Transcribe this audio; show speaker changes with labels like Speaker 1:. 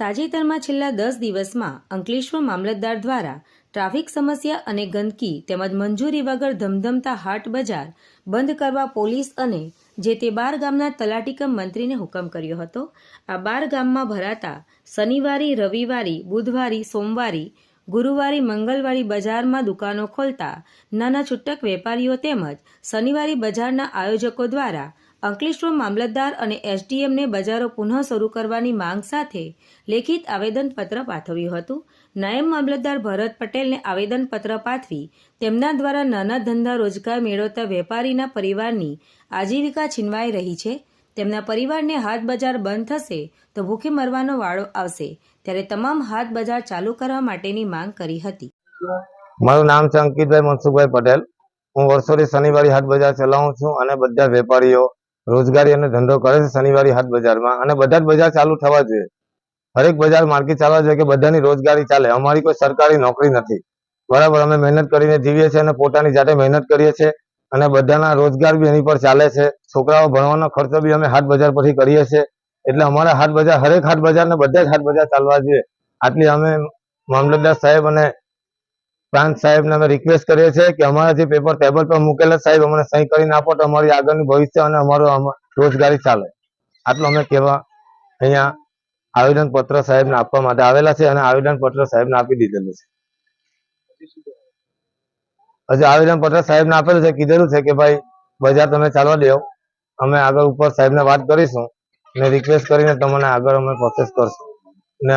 Speaker 1: તાજેતરમાં છેલ્લા દસ દિવસમાં અંકલેશ્વર મામલતદાર દ્વારા ટ્રાફિક સમસ્યા અને ગંદકી તેમજ મંજૂરી વગર ધમધમતા હાટ બજાર બંધ કરવા પોલીસ અને જે તે બાર ગામના તલાટીકમ મંત્રીને હુકમ કર્યો હતો. આ બાર ગામમાં ભરાતા શનિવારી, રવિવારી, બુધવારી, સોમવારી, ગુરુવારી, મંગળવારી બજારમાં દુકાનો ખોલતા નાના છૂટક વેપારીઓ તેમજ શનિવારી બજારના આયોજકો દ્વારા અંકલેશ્વર મામલતદાર અને એસડીએમને બજારો પુનઃ શરૂ કરવાની માંગ સાથે લેખિત આવેદનપત્ર પાઠવ્યું હતું. નાયબ મામલતદાર ભરત પટેલને આવેદનપત્ર પાઠવી તેમના દ્વારા નાના ધંધા રોજગાર મેળવતા વેપારીના પરિવારની આજીવિકા છીનવાઈ રહી છે. તેમના પરિવારને હાટ બજાર બંધ થશે તો ભૂખે મરવાનો વાળો આવશે ત્યારે તમામ હાટ બજાર ચાલુ કરવા માટેની માંગ કરી હતી.
Speaker 2: મારું નામ છે અંકિતભાઈ મનસુખભાઈ પટેલ. હું વર્ષોથી શનિવારી હાટ બજાર ચલાવું છું અને બધા વેપારીઓ રોજગારી અને ધંધો કરે છે શનિવારી હાટ બજારમાં. અને બધા જ બજાર ચાલુ થવા જોઈએ. હરેક બજાર માર્કેટ ચાલવા જોઈએ કે બધાની રોજગારી ચાલે. અમારી કોઈ સરકારી નોકરી નથી. બરાબર, અમે મહેનત કરીને જીવીએ છીએ અને પોતાની જાતે મહેનત કરીએ છીએ. અને બધાના રોજગાર બી એની પર ચાલે છે. છોકરાઓ ભણવાનો ખર્ચો બી અમે હાટ બજાર પરથી કરીએ છીએ. એટલે અમારા હાટ બજાર, હરેક હાટ બજાર ને બધા જ હાટ બજાર ચાલવા જોઈએ. આટલી અમે મામલતદાર સાહેબ અને પ્રાંત સાહેબને અમે રિક્વેસ્ટ કરીએ છીએ કે અમારા જે પેપર ટેબલ પર મૂકેલા સાહેબ, અમને સહી કરીને આપો તો અમારી આગળનું ભવિષ્ય અને અમારો રોજગારી ચાલે. આટલું અમે કહેવા અહીંયા આવેદન પત્ર સાહેબને આપવા માટે આવેલા છે અને આવેદન પત્ર સાહેબને આપી દીધેલું છે. હજુ આવેદન પત્ર સાહેબને આપેલું છે, કીધેલું છે કે ભાઈ, બજાર તમે ચાલવા દો. અમે આગળ ઉપર સાહેબને વાત કરીશું ને રિક્વેસ્ટ કરીને તમને આગળ અમે પ્રોસેસ કરશું. ને